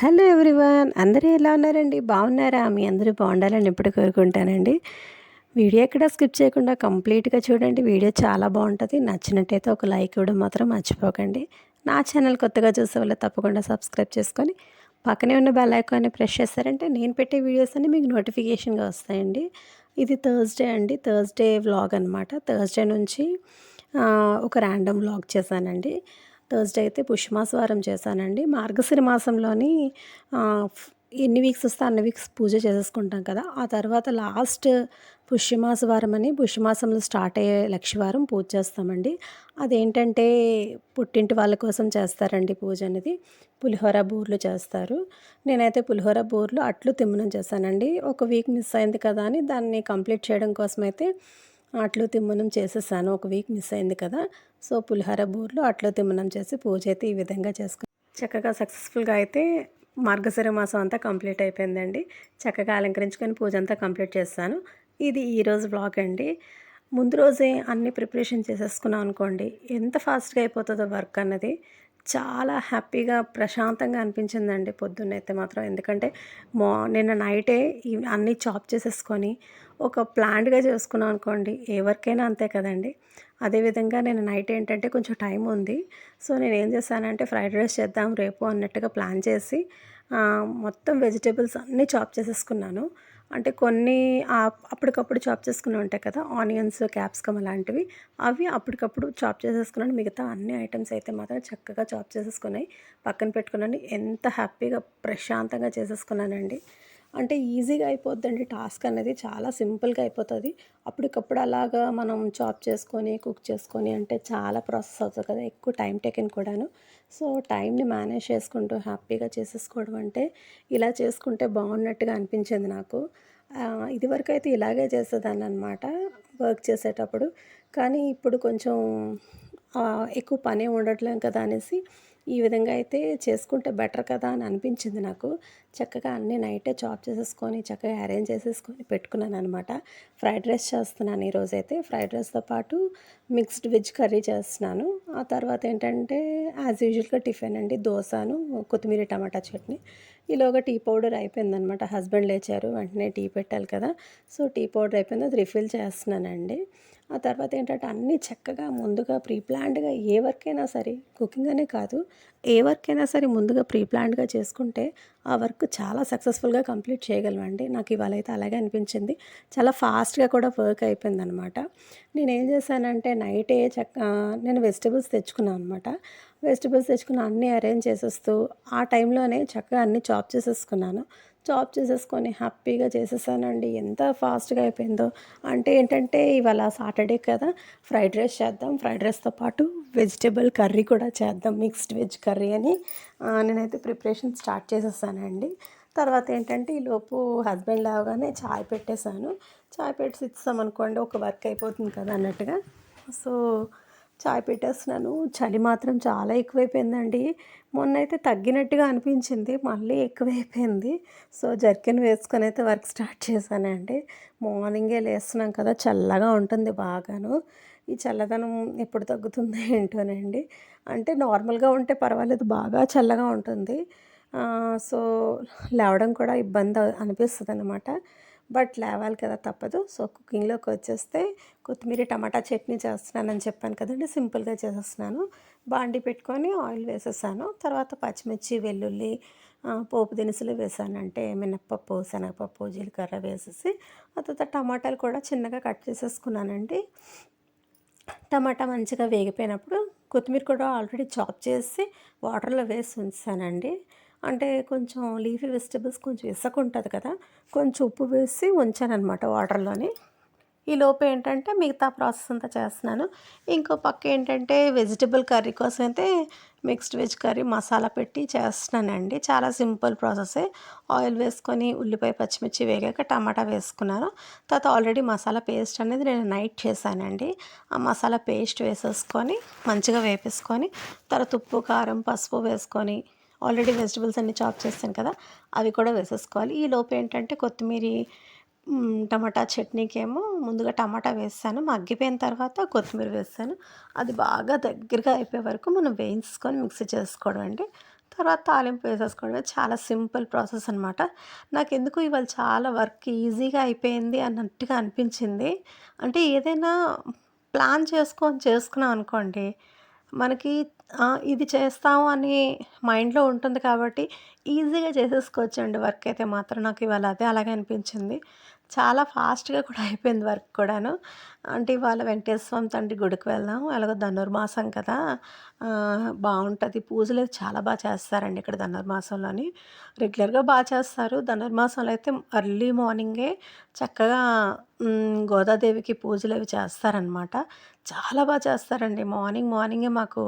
Hello everyone అందరూ ఎలా ఉన్నారండి? బాగున్నారా? మీ అందరూ బాగుండాలని ఎప్పుడు కోరుకుంటానండి. వీడియో ఎక్కడ స్కిప్ చేయకుండా కంప్లీట్గా చూడండి. వీడియో చాలా బాగుంటుంది. నచ్చినట్టయితే ఒక లైక్ ఇవ్వడం మాత్రం మర్చిపోకండి. నా ఛానల్ కొత్తగా చూసే వాళ్ళు తప్పకుండా సబ్స్క్రైబ్ చేసుకొని పక్కనే ఉన్న బెల్ ఐకాన్ని ప్రెస్ చేస్తారంటే నేను పెట్టే వీడియోస్ అన్ని మీకు నోటిఫికేషన్గా వస్తాయండి. ఇది థర్స్డే అండి. థర్స్డే వ్లాగ్ అనమాట థర్స్డే నుంచి ఒక ర్యాండమ్ వ్లాగ్ చేశానండి. థర్స్డే అయితే పుష్యమాసవారం చేశానండి. మార్గశిర మాసంలోని ఎన్ని వీక్స్ వస్తే అన్ని వీక్స్ పూజ చేసేసుకుంటాం కదా. ఆ తర్వాత లాస్ట్ పుష్యమాస వారం అని పుష్యమాసంలో స్టార్ట్ అయ్యే లక్ష్యవారం పూజ చేస్తామండి. అదేంటంటే పుట్టింటి వాళ్ళ కోసం చేస్తారండి పూజ అనేది. పులిహోర బూర్లు చేస్తారు. నేనైతే పులిహోర బూర్లు అట్లు తిమ్మనం చేశానండి. ఒక వీక్ మిస్ అయింది కదా అని దాన్ని కంప్లీట్ చేయడం కోసం అయితే అట్లు తిమ్మనం చేసేసాను. ఒక వీక్ మిస్ అయింది కదా సో పులిహోర బూర్లో అట్లు తిమ్మనం చేసి పూజ అయితే ఈ విధంగా చేసుకుని చక్కగా సక్సెస్ఫుల్గా అయితే మార్గశిర మాసం అంతా కంప్లీట్ అయిపోయిందండి. చక్కగా అలంకరించుకొని పూజ అంతా కంప్లీట్ చేస్తాను. ఇది ఈరోజు బ్లాగ్ అండి. ముందు రోజే అన్ని ప్రిపరేషన్ చేసేసుకున్నాం అనుకోండి ఎంత ఫాస్ట్గా అయిపోతుందో వర్క్ అన్నది. చాలా హ్యాపీగా ప్రశాంతంగా అనిపించిందండి పొద్దున్నైతే మాత్రం. ఎందుకంటే మా నిన్న నైటే ఈ అన్నీ చాప్ చేసేసుకొని ఒక ప్లాంట్గా చేసుకున్నాం అనుకోండి ఏ అంతే కదండి. అదేవిధంగా నేను నైట్ ఏంటంటే కొంచెం టైం ఉంది. సో నేను ఏం చేశానంటే ఫ్రైడ్ రైస్ చేద్దాం రేపు అన్నట్టుగా ప్లాన్ చేసి మొత్తం వెజిటేబుల్స్ అన్నీ చాప్ చేసేసుకున్నాను. అంటే కొన్ని అప్పటికప్పుడు చాప్ చేసుకుని ఉంటాయి కదా ఆనియన్స్ క్యాప్సికమ్ అలాంటివి అవి అప్పటికప్పుడు చాప్ చేసేసుకున్నాను మిగతా అన్ని ఐటమ్స్ అయితే మాత్రం చక్కగా చాప్ చేసేసుకున్నాయి పక్కన పెట్టుకున్నాను ఎంత హ్యాపీగా ప్రశాంతంగా చేసేసుకున్నానండి. అంటే ఈజీగా అయిపోద్దండి టాస్క్ అనేది చాలా సింపుల్గా అయిపోతుంది. అప్పటికప్పుడు అలాగా మనం చాప్ చేసుకొని కుక్ చేసుకొని అంటే చాలా ప్రాసెస్ అవుతుంది కదా ఎక్కువ టైం టేకెన్ కూడాను. సో టైంని మేనేజ్ చేసుకుంటూ హ్యాపీగా చేసేసుకోవడం అంటే ఇలా చేసుకుంటే బాగున్నట్టుగా అనిపించింది నాకు. ఇదివరకు అయితే ఇలాగే చేసేదాన్ని అనమాట వర్క్ చేసేటప్పుడు. కానీ ఇప్పుడు కొంచెం ఎక్కువ పని ఉండట్లేం కదా అనేసి ఈ విధంగా అయితే చేసుకుంటే బెటర్ కదా అని అనిపించింది నాకు. చక్కగా అన్నీ నైటే చాప్ చేసేసుకొని చక్కగా అరేంజ్ చేసేసుకొని పెట్టుకున్నాను అనమాట ఫ్రైడ్ రైస్ చేస్తున్నాను ఈరోజు అయితే. ఫ్రైడ్ రైస్తో పాటు మిక్స్డ్ వెజ్ కర్రీ చేస్తున్నాను. ఆ తర్వాత ఏంటంటే యాజ్ యూజువల్గా టిఫిన్ అండి. దోశను కొత్తిమీర టమాటా చట్నీ. ఈలోగా టీ పౌడర్ అయిపోయిందనమాట హస్బెండ్ లేచారు వెంటనే టీ పెట్టాలి కదా. సో టీ పౌడర్ అయిపోయింది. అది రిఫిల్ చేస్తున్నానండి. ఆ తర్వాత ఏంటంటే అన్నీ చక్కగా ముందుగా ప్రీ ప్లాన్డ్గా ఏ వర్క్ అయినా సరే కుకింగ్ అనే కాదు ఏ వర్క్ అయినా సరే ముందుగా ప్రీ ప్లాన్డ్గా చేసుకుంటే ఆ వర్క్ చాలా సక్సెస్ఫుల్గా కంప్లీట్ చేయగలమండి. నాకు ఇవాళ అయితే అలాగే అనిపించింది. చాలా ఫాస్ట్గా కూడా వర్క్ అయిపోయింది అనమాట నేను ఏం చేశానంటే నైటే చక్క నేను వెజిటబుల్స్ తెచ్చుకున్నాను అనమాట. వెజిటబుల్స్ తెచ్చుకుని అన్నీ అరేంజ్ చేసేస్తూ ఆ టైంలోనే చక్కగా అన్నీ చాప్ చేసేసుకున్నాను. చాప్ చేసేసుకొని హ్యాపీగా చేసేసానండి. ఎంత ఫాస్ట్గా అయిపోయిందో. అంటే ఏంటంటే ఇవాళ సాటర్డే కదా ఫ్రైడ్ రైస్ చేద్దాం ఫ్రైడ్ రైస్తో పాటు వెజిటేబుల్ కర్రీ కూడా చేద్దాం మిక్స్డ్ వెజ్ కర్రీ అని నేనైతే ప్రిపరేషన్ స్టార్ట్ చేసేసానండి. తర్వాత ఏంటంటే ఈ లోపు హస్బెండ్ లాగానే చాయ్ పెట్టేశాను. చాయ్ పెట్టి ఇస్తామనుకోండి ఒక వర్క్ అయిపోతుంది కదా అన్నట్టుగా. సో చాయ్ పెట్టేస్తున్నాను. చలి మాత్రం చాలా ఎక్కువైపోయిందండి. మొన్న అయితే తగ్గినట్టుగా అనిపించింది మళ్ళీ ఎక్కువైపోయింది. సో జర్కిన్ వేసుకొని అయితే వర్క్ స్టార్ట్ చేశానండి. మార్నింగే లేస్తున్నాం కదా చల్లగా ఉంటుంది బాగాను. ఈ చల్లదనం ఎప్పుడు తగ్గుతుందో ఏంటోనండి. అంటే నార్మల్గా ఉంటే పర్వాలేదు బాగా చల్లగా ఉంటుంది. సో లేవడం కూడా ఇబ్బంది అనిపిస్తుంది అనమాట బట్ లేవాలి కదా తప్పదు. సో కుకింగ్లోకి వచ్చేస్తే కొత్తిమీర టమాటా చట్నీ చేస్తున్నానని చెప్పాను కదండి. సింపుల్గా చేసేస్తున్నాను. బాండి పెట్టుకొని ఆయిల్ వేసేసాను. తర్వాత పచ్చిమిర్చి వెల్లుల్లి పోపు దినుసులు వేసానంటే మినప్పప్పు శనగపప్పు జీలకర్ర వేసేసి ఆ తర్వాత టమాటాలు కూడా చిన్నగా కట్ చేసేసుకున్నానండి. టమాటా మంచిగా వేగిపోయినప్పుడు కొత్తిమీర కూడా ఆల్రెడీ చాప్ చేసి వాటర్లో వేసి ఉంచానండి. అంటే కొంచెం లీఫీ వెజిటబుల్స్ కొంచెం ఇసుకుంటుంది కదా కొంచెం ఉప్పు వేసి ఉంచాను అనమాట వాటర్లోని. ఈ లోపు ఏంటంటే మిగతా ప్రాసెస్ అంతా చేస్తున్నాను. ఇంకో పక్క ఏంటంటే వెజిటబుల్ కర్రీ కోసం అయితే మిక్స్డ్ వెజ్ కర్రీ మసాలా పెట్టి చేస్తున్నానండి. చాలా సింపుల్ ప్రాసెసే. ఆయిల్ వేసుకొని ఉల్లిపాయ పచ్చిమిర్చి వేగాక టమాటా వేసుకున్నాను. తర్వాత ఆల్రెడీ మసాలా పేస్ట్ అనేది నేను నైట్ చేశానండి. ఆ మసాలా పేస్ట్ వేసేసుకొని మంచిగా వేపేసుకొని తర్వాత ఉప్పు కారం పసుపు వేసుకొని ఆల్రెడీ వెజిటబుల్స్ అన్ని చాప్ చేస్తాను కదా అవి కూడా వేసేసుకోవాలి. ఈ లోపు ఏంటంటే కొత్తిమీర టమాటా చట్నీకి ఏమో ముందుగా టమాటా వేస్తాను. మగ్గిపోయిన తర్వాత కొత్తిమీర వేస్తాను. అది బాగా దగ్గరగా అయిపోయే వరకు మనం వేయించుకొని మిక్సీ చేసుకోవడం అండి. తర్వాత తాలింపు వేసేసుకోవడమే చాలా సింపుల్ ప్రాసెస్ అనమాట నాకు ఎందుకు ఇవాళ చాలా వర్క్ ఈజీగా అయిపోయింది అన్నట్టుగా అనిపించింది. అంటే ఏదైనా ప్లాన్ చేసుకొని చేసుకున్నాం అనుకోండి మనకి ఇది చేస్తాము అని మైండ్లో ఉంటుంది కాబట్టి ఈజీగా చేసేసుకోవచ్చండి వర్క్ అయితే మాత్రం. నాకు ఇవాళ అదే అలాగే అనిపించింది. చాలా ఫాస్ట్గా కూడా అయిపోయింది వర్క్ కూడాను. అంటే ఇవాళ వెంకటేశ్వర స్వామి తండ్రి గుడికి వెళ్దాం. అలాగే ధనుర్మాసం కదా. బాగుంటుంది. పూజలు చాలా బాగా చేస్తారండి ఇక్కడ ధనుర్మాసంలోని. రెగ్యులర్గా బాగా చేస్తారు. ధనుర్మాసంలో అయితే ఎర్లీ మార్నింగే చక్కగా గోదాదేవికి పూజలు అవి చేస్తారనమాట. చాలా బాగా చేస్తారండి. మార్నింగ్ మార్నింగే మాకు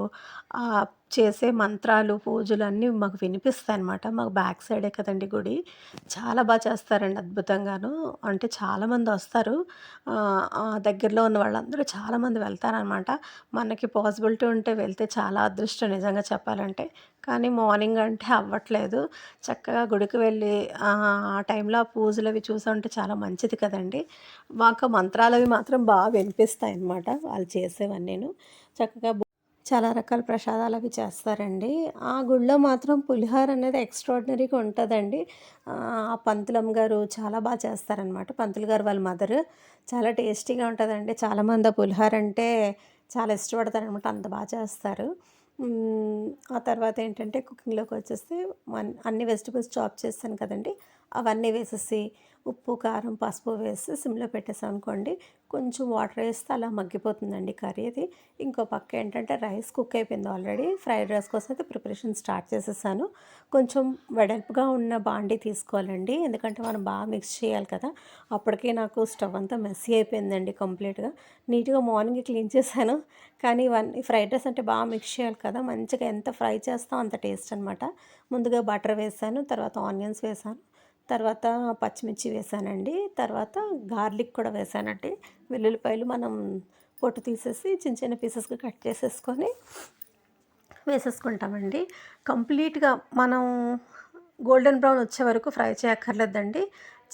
చేసే మంత్రాలు పూజలు అన్నీ మాకు వినిపిస్తాయి అనమాట మాకు బ్యాక్ సైడే కదండి గుడి. చాలా బాగా చేస్తారండి అద్భుతంగాను. అంటే చాలామంది వస్తారు. దగ్గరలో ఉన్న వాళ్ళందరూ చాలామంది వెళ్తారనమాట. మనకి పాసిబిలిటీ ఉంటే వెళ్తే చాలా అదృష్టం నిజంగా చెప్పాలంటే. కానీ మార్నింగ్ అంటే అవ్వట్లేదు. చక్కగా గుడికి వెళ్ళి ఆ టైంలో ఆ పూజలు అవి చూసుంటే చాలా మంచిది కదండి. మాకు మంత్రాలు అవి మాత్రం బాగా వినిపిస్తాయి అన్నమాట వాళ్ళు చేసేవన్నీను చక్కగా చాలా రకాల ప్రసాదాలు అవి చేస్తారండి. ఆ గుళ్ళో మాత్రం పులిహోర అనేది ఎక్స్ట్రాడినరీగా ఉంటుందండి. ఆ ఆ పంతులమ్మ గారు చాలా బాగా చేస్తారనమాట పంతులు గారు వాళ్ళ మదర్ చాలా టేస్టీగా ఉంటుందండి. చాలామంది ఆ పులిహోర అంటే చాలా ఇష్టపడతారనమాట అంత బాగా చేస్తారు. ఆ తర్వాత ఏంటంటే కుకింగ్లోకి వచ్చేస్తే అన్ని వెజిటబుల్స్ చాప్ చేస్తాను కదండి. అవన్నీ వేసేసి ఉప్పు కారం పసుపు వేసి సిమ్లో పెట్టేసాం అనుకోండి కొంచెం వాటర్ వేస్తే అలా మగ్గిపోతుందండి కర్రీ అది. ఇంకో పక్క ఏంటంటే రైస్ కుక్ అయిపోయింది ఆల్రెడీ. ఫ్రైడ్ రైస్ కోసం అయితే ప్రిపరేషన్ స్టార్ట్ చేసేసాను. కొంచెం వెడల్పుగా ఉన్న బాండి తీసుకోవాలండి ఎందుకంటే మనం బాగా మిక్స్ చేయాలి కదా. అప్పటికే నాకు స్టవ్ అంతా మెస్సీ అయిపోయిందండి కంప్లీట్గా. నీట్గా మార్నింగ్ క్లీన్ చేశాను. కానీ ఇవన్నీ ఫ్రైడ్ రైస్ అంటే బాగా మిక్స్ చేయాలి కదా. మంచిగా ఎంత ఫ్రై చేస్తాం అంత టేస్ట్ అనమాట ముందుగా బటర్ వేసాను తర్వాత ఆనియన్స్ వేసాను. తర్వాత పచ్చిమిర్చి వేసానండి. తర్వాత గార్లిక్ కూడా వేసానండి. వెల్లుల్లిపాయలు మనం పొట్టు తీసేసి చిన్న చిన్న పీసెస్గా కట్ చేసేసుకొని వేసేసుకుంటామండి. కంప్లీట్గా మనం గోల్డెన్ బ్రౌన్ వచ్చే వరకు ఫ్రై చేయక్కర్లేదండి.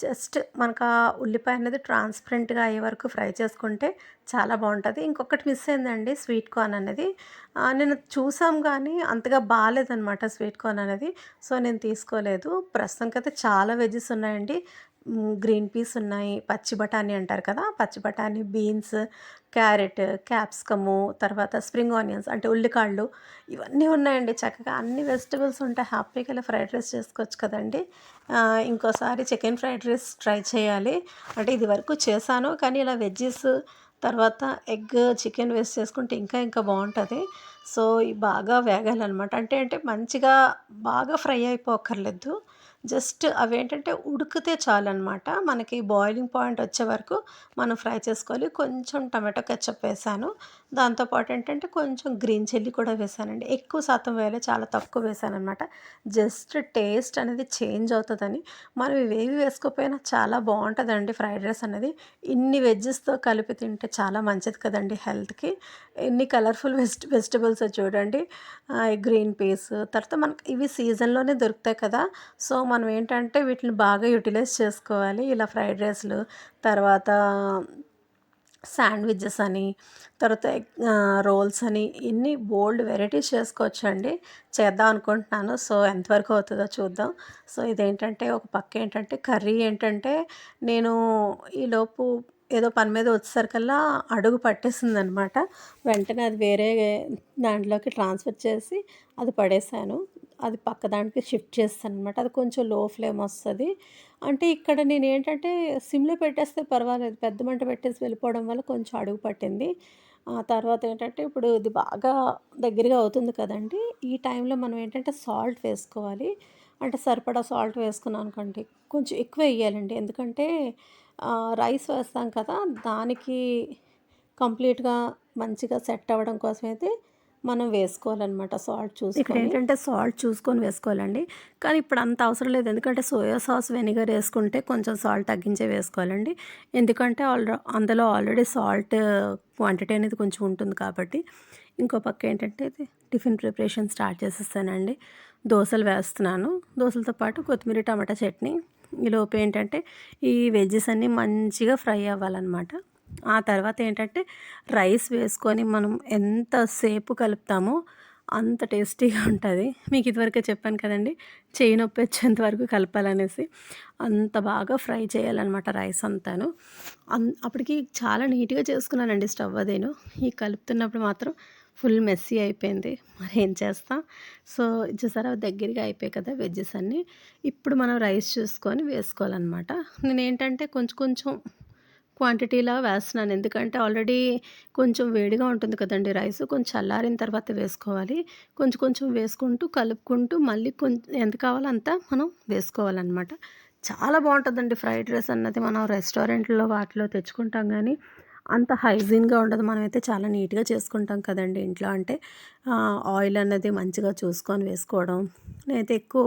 జస్ట్ మనకు ఆ ఉల్లిపాయ అనేది ట్రాన్స్పరెంట్గా అయ్యే వరకు ఫ్రై చేసుకుంటే చాలా బాగుంటుంది. ఇంకొకటి మిస్ అయిందండి స్వీట్ కార్న్ అనేది. నేను చూసాం కానీ అంతగా బాగాలేదనమాట స్వీట్ కార్న్ అనేది. సో నేను తీసుకోలేదు. ప్రస్తుతానికైతే చాలా వెజ్జెస్ ఉన్నాయండి. గ్రీన్ పీస్ ఉన్నాయి. పచ్చి బఠానీ అంటారు కదా? పచ్చి బఠానీ బీన్స్ క్యారెట్ క్యాప్సికము తర్వాత స్ప్రింగ్ ఆనియన్స్ అంటే ఉల్లికాళ్ళు ఇవన్నీ ఉన్నాయండి చక్కగా. అన్ని వెజిటబుల్స్ ఉంటాయి హ్యాపీగా ఇలా ఫ్రైడ్ రైస్ చేసుకోవచ్చు కదండి. ఇంకోసారి చికెన్ ఫ్రైడ్ రైస్ ట్రై చేయాలి. అంటే ఇది వరకు చేశాను కానీ ఇలా వెజ్జెస్ తర్వాత ఎగ్ చికెన్ వేస్ట్ చేసుకుంటే ఇంకా ఇంకా బాగుంటుంది. సో బాగా వేగాలన్నమాట. అంటే అంటే మంచిగా బాగా ఫ్రై అయిపోకర్లేదు. జస్ట్ అవి ఏంటంటే ఉడికితే చాలన్నమాట. మనకి బాయిలింగ్ పాయింట్ వచ్చే వరకు మనం ఫ్రై చేసుకోవాలి. కొంచెం టమాటో కెచ్చప్ వేసాను. దాంతోపాటు ఏంటంటే కొంచెం గ్రీన్ చిల్లీ కూడా వేసానండి. ఎక్కువ శాతం వేయలే చాలా తక్కువ వేసాను అనమాట జస్ట్ టేస్ట్ అనేది చేంజ్ అవుతుందని. మనం ఇవేవి వేసుకోపోయినా చాలా బాగుంటుందండి ఫ్రైడ్ రైస్ అనేది. ఇన్ని వెజ్జెస్తో కలిపి తింటే చాలా మంచిది కదండి హెల్త్కి. ఎన్ని కలర్ఫుల్ వెజిట వెజిటబుల్స్ చూడండి. Green peas. తర్వాత మనకి ఇవి సీజన్లోనే దొరుకుతాయి కదా. సో మనం ఏంటంటే వీటిని బాగా యూటిలైజ్ చేసుకోవాలి. ఇలా ఫ్రైడ్ రైస్లు. తర్వాత శాండ్విచెస్ అని తర్వాత రోల్స్ అని ఇన్ని బోల్డ్ వెరైటీస్ చేసుకోవచ్చండి. చేద్దాం అనుకుంటున్నాను. సో ఎంతవరకు అవుతుందో చూద్దాం. సో ఇదేంటంటే ఒక పక్క ఏంటంటే కర్రీ ఏంటంటే నేను ఈలోపు ఏదో పని మీద వచ్చేసరికల్లా అడుగు పట్టేసింది అనమాట వెంటనే అది వేరే దాంట్లోకి ట్రాన్స్ఫర్ చేసి అది పడేసాను. అది పక్క దానికి షిఫ్ట్ చేస్తాను అనమాట అది కొంచెం లో ఫ్లేమ్ వస్తుంది. అంటే ఇక్కడ నేను ఏంటంటే సిమ్లో పెట్టేస్తే పర్వాలేదు. పెద్ద మంట పెట్టేసి వెళ్ళిపోవడం వల్ల కొంచెం అడుగు పట్టింది. ఆ తర్వాత ఏంటంటే ఇప్పుడు ఇది బాగా దగ్గరగా అవుతుంది కదండి. ఈ టైంలో మనం ఏంటంటే సాల్ట్ వేసుకోవాలి. అంటే సరిపడా సాల్ట్ వేసుకున్నాను అనుకోండి. కొంచెం ఎక్కువ వేయాలండి. ఎందుకంటే రైస్ వేస్తాం కదా దానికి కంప్లీట్గా మంచిగా సెట్ అవ్వడం కోసం అయితే మనం వేసుకోవాలన్నమాట సాల్ట్ చూసుకొని. ఇక్కడ ఏంటంటే సాల్ట్ చూసుకొని వేసుకోవాలండి. కానీ ఇప్పుడు అంత అవసరం లేదు. ఎందుకంటే సోయా సాస్ వెనిగర్ వేసుకుంటే కొంచెం సాల్ట్ తగ్గించే వేసుకోవాలండి. ఎందుకంటే ఆల్రె అందులో ఆల్రెడీ సాల్ట్ క్వాంటిటీ అనేది కొంచెం ఉంటుంది కాబట్టి. ఇంకో పక్క ఏంటంటే ఇది టిఫిన్ ప్రిపరేషన్ స్టార్ట్ చేసేస్తానండి. దోశలు వేస్తున్నాను. దోశలతో పాటు కొత్తిమీర టమాటా చట్నీ. ఈలోపు ఏంటంటే ఈ వెజ్జెస్ అన్నీ మంచిగా ఫ్రై అవ్వాలన్నమాట. ఆ తర్వాత ఏంటంటే రైస్ వేసుకొని మనం ఎంతసేపు కలుపుతామో అంత టేస్టీగా ఉంటుంది. మీకు ఇదివరకే చెప్పాను కదండి చేయి నొప్పి వచ్చేంత వరకు కలపాలనేసి అంత బాగా ఫ్రై చేయాలన్నమాట రైస్ అంతాను. అన్ అప్పటికి చాలా నీట్గా చేసుకున్నానండి స్టవ్ అదేను. ఈ కలుపుతున్నప్పుడు మాత్రం ఫుల్ మెస్సీ అయిపోయింది. మరి ఏం చేస్తాం? సో చూసారా దగ్గరగా అయిపోయాయి కదా వెజ్జెస్ అన్నీ. ఇప్పుడు మనం రైస్ చూసుకొని వేసుకోవాలన్నమాట. నేను ఏంటంటే కొంచెం కొంచెం క్వాంటిటీలా వేస్తున్నాను. ఎందుకంటే ఆల్రెడీ కొంచెం వేడిగా ఉంటుంది కదండి రైస్. కొంచెం చల్లారిన తర్వాత వేసుకోవాలి. కొంచెం కొంచెం వేసుకుంటూ కలుపుకుంటూ మళ్ళీ కొంచెం ఎంత కావాలో మనం వేసుకోవాలన్నమాట. చాలా బాగుంటుందండి ఫ్రైడ్ రైస్ అన్నది. మనం రెస్టారెంట్లో వాటిలో తెచ్చుకుంటాం కానీ అంత హైజీన్గా ఉండదు. మనమైతే చాలా నీట్గా చేసుకుంటాం కదండి ఇంట్లో. అంటే ఆయిల్ అన్నది మంచిగా చూసుకొని వేసుకోవడం. నేనైతే ఎక్కువ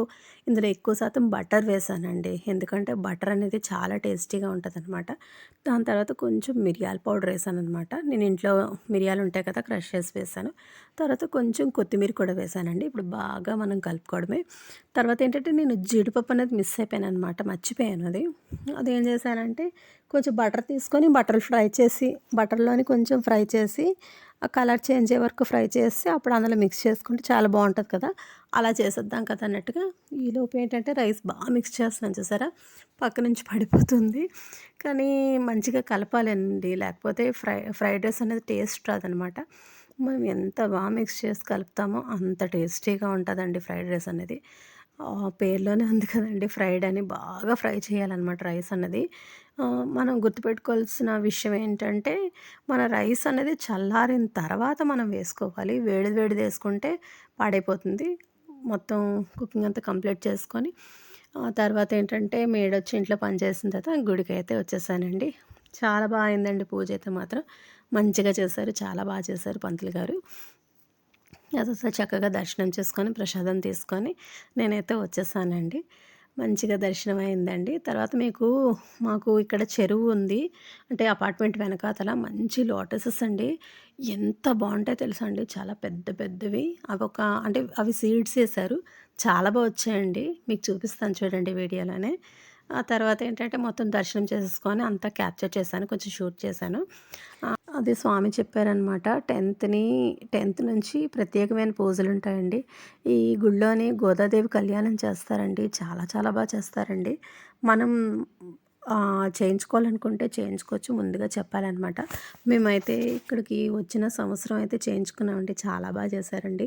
ఇందులో ఎక్కువ శాతం బటర్ వేసానండి. ఎందుకంటే బటర్ అనేది చాలా టేస్టీగా ఉంటుంది అనమాట దాని తర్వాత కొంచెం మిరియాల పౌడర్ వేసాను అనమాట నేను ఇంట్లో మిరియాలు ఉంటాయి కదా క్రష్ చేసి వేసాను. తర్వాత కొంచెం కొత్తిమీర కూడా వేసానండి. ఇప్పుడు బాగా మనం కలుపుకోవడమే. తర్వాత ఏంటంటే నేను జీడిపప్పు అనేది మిస్ అయిపోయాను అనమాట మర్చిపోయాను అది. అదేం చేశానంటే కొంచెం బటర్ తీసుకొని బటర్ ఫ్రై చేసి బటర్లోని కొంచెం ఫ్రై చేసి ఆ కలర్ చేంజ్ అయ్యే వరకు ఫ్రై చేసి అప్పుడు అందులో మిక్స్ చేసుకుంటే చాలా బాగుంటుంది కదా. అలా చేసేద్దాం కదా అన్నట్టుగా. ఈలోపు ఏంటంటే రైస్ బాగా మిక్స్ చేస్తాను చూసారా? పక్క నుంచి పడిపోతుంది. కానీ మంచిగా కలపాలండి. లేకపోతే ఫ్రై ఫ్రైడ్ రైస్ అనేది టేస్ట్ రాదనమాట. మనం ఎంత బాగా మిక్స్ చేసి కలుపుతామో అంత టేస్టీగా ఉంటుందండి ఫ్రైడ్ రైస్ అనేది. పేర్లోనే ఉంది కదండి. ఫ్రైడ్ అని బాగా ఫ్రై చేయాలన్నమాట రైస్ అన్నది. మనం గుర్తుపెట్టుకోవాల్సిన విషయం ఏంటంటే మన రైస్ అనేది చల్లారిన తర్వాత మనం వేసుకోవాలి. వేడి వేడి వేసుకుంటే పాడైపోతుంది. మొత్తం కుకింగ్ అంతా కంప్లీట్ చేసుకొని తర్వాత ఏంటంటే మేడొచ్చి ఇంట్లో పనిచేసిన తర్వాత గుడికి అయితే వచ్చేసానండి. చాలా బాగా అయిందండి. పూజ అయితే మాత్రం మంచిగా చేశారు. చాలా బాగా చేశారు పంతులు గారు. అసలు చక్కగా దర్శనం చేసుకొని ప్రసాదం తీసుకొని నేనైతే వచ్చేసానండి. మంచిగా దర్శనం అయిందండి తర్వాత మీకు మాకు ఇక్కడ చెరువు ఉంది. అంటే అపార్ట్మెంట్ వెనకాతల మంచి లోటసెస్ అండి. ఎంత బాగుంటాయో తెలుసా అండి. చాలా పెద్ద పెద్దవి. అవి ఒక అంటే అవి సీడ్స్ వేసారు చాలా బాగా వచ్చాయండి. మీకు చూపిస్తాను చూడండి వీడియోలోనే. ఆ తర్వాత ఏంటంటే మొత్తం దర్శనం చేసేసుకొని అంతా క్యాప్చర్ చేశాను కొంచెం షూట్ చేశాను. అది స్వామి చెప్పారనమాట టెన్త్ని టెన్త్ నుంచి ప్రత్యేకమైన పూజలు ఉంటాయండి ఈ గుళ్ళోని గోదాదేవి కళ్యాణం చేస్తారండి చాలా చాలా బాగా చేస్తారండి. మనం చేయించుకోవాలనుకుంటే చేయించుకోవచ్చు ముందుగా చెప్పాలన్నమాట. మేమైతే ఇక్కడికి వచ్చిన సంవత్సరం అయితే చేయించుకున్నామండి. చాలా బాగా చేశారండి.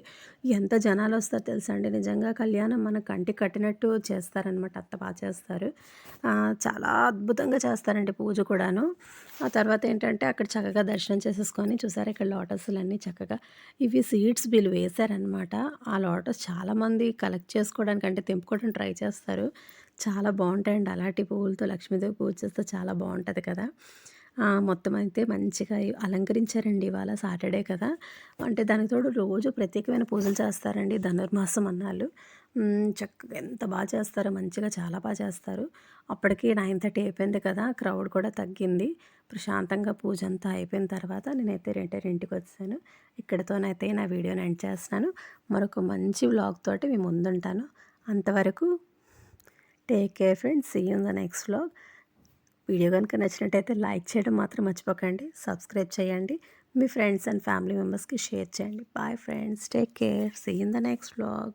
ఎంత జనాలు వస్తారో తెలుసా అండి? నిజంగా కళ్యాణం మన కంటి కట్టినట్టు చేస్తారనమాట అత్త బాగా చేస్తారు. చాలా అద్భుతంగా చేస్తారండి పూజ కూడాను. ఆ తర్వాత ఏంటంటే అక్కడ చక్కగా దర్శనం చేసేసుకొని చూసారు ఇక్కడ లోటస్లన్నీ చక్కగా ఇవి సీడ్స్ వీళ్ళు వేశారనమాట ఆ లోటస్ చాలామంది కలెక్ట్ చేసుకోవడానికి అంటే తెంపుకోవడానికి ట్రై చేస్తారు. చాలా బాగుంటాయండి. అలాంటి పువ్వులతో లక్ష్మీదేవి పూజ చేస్తే చాలా బాగుంటుంది కదా. మొత్తం అయితే మంచిగా అలంకరించారండి ఇవాళ సాటర్డే కదా. అంటే దానికి తోడు రోజు ప్రత్యేకమైన పూజలు చేస్తారండి. ధనుర్మాసం అన్నాళ్ళు. చక్కగా ఎంత బాగా చేస్తారో మంచిగా చాలా బాగా చేస్తారు. అప్పటికి నైన్ థర్టీ అయిపోయింది కదా. క్రౌడ్ కూడా తగ్గింది. ప్రశాంతంగా పూజ అంతా అయిపోయిన తర్వాత నేనైతే రెంటే ఇంటికి వచ్చాను ఇక్కడితోనైతే నా వీడియోని ఎండ్ చేస్తున్నాను. మరొక మంచి వ్లాగ్ తోటి మేము ముందుంటాను. అంతవరకు take care friends see in the next vlog video కనుక నచ్చినట్టయితే లైక్ చేయడం మాత్రం మర్చిపోకండి. సబ్స్క్రైబ్ చేయండి. మీ ఫ్రెండ్స్ అండ్ ఫ్యామిలీ మెంబర్స్కి షేర్ చేయండి. Bye friends take care see in the next vlog